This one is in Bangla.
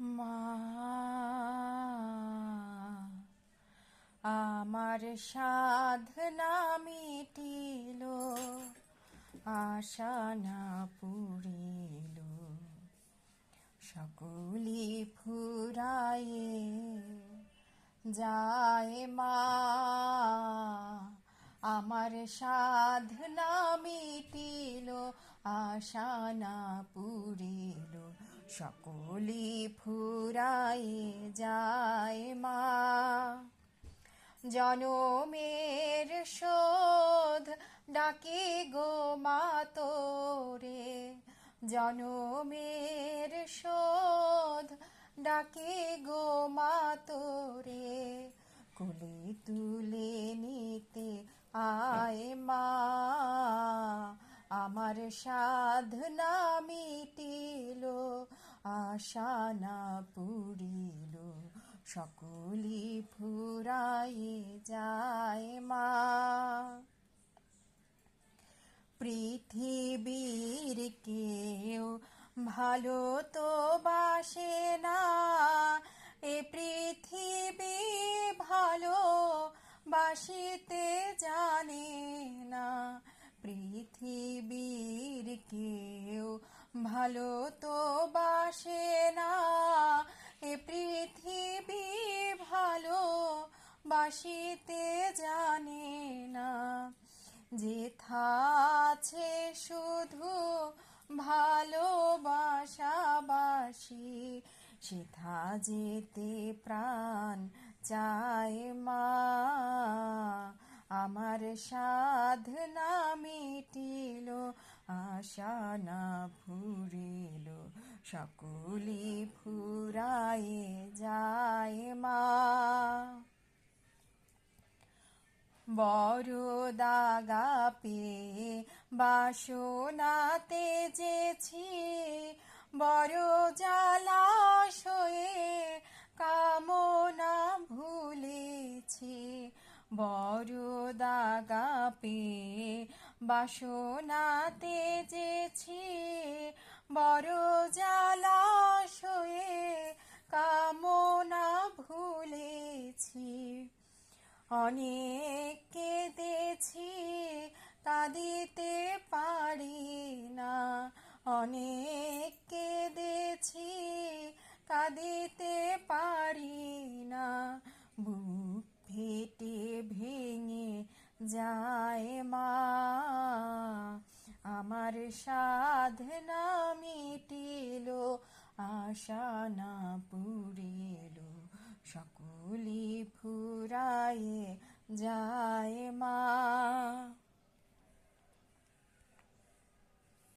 মা, আমার সাধনা মিটিল, আশা না পুরিল, সকলি ফুরায়ে যায় মা। আমার সাধনা মিটিল, আশা না পুরিল। সকলি ফুরায়ে যায় মা। জনমের শোধ ডাকে গো মা তোরে। জনমের শোধ ডাকে গো মা তোরে। কোলে তুলে নিতে আয় মা। আমার সাধনা মিটিল আশা না পুরিল সকলি ফুরায়ে যায় মা। পৃথিবীর কেউ ভালো তো বাসে না, এ পৃথিবী ভালো বাসিতে জানে না। পৃথিবীর কেউ ভালো তো বাসে না। এ পৃথিবী ভালো বাসিতে জানে না। যেথাছে শুধু ভালোবাসাবাসি সেথা যেতে প্রাণ চায় মা। আমার সাধনা মিটিল, আশা না ফুরিল, সকলি ফুরায়ে যায় মা। বড় দাগা পেয়ে বাসনাতে যেছি, বড় জলাশয়ে কামনা ভুলেছি, বড় দাগা পেয়ে বাসনাতে যেছি বড় জলাশয়ে কামনা ভুলেছি। অনেক কেঁদেছি কাঁদিতে পারি না। অনেক সাধনা মিটিল আশা না পুরিল সকলি ফুরায়ে মা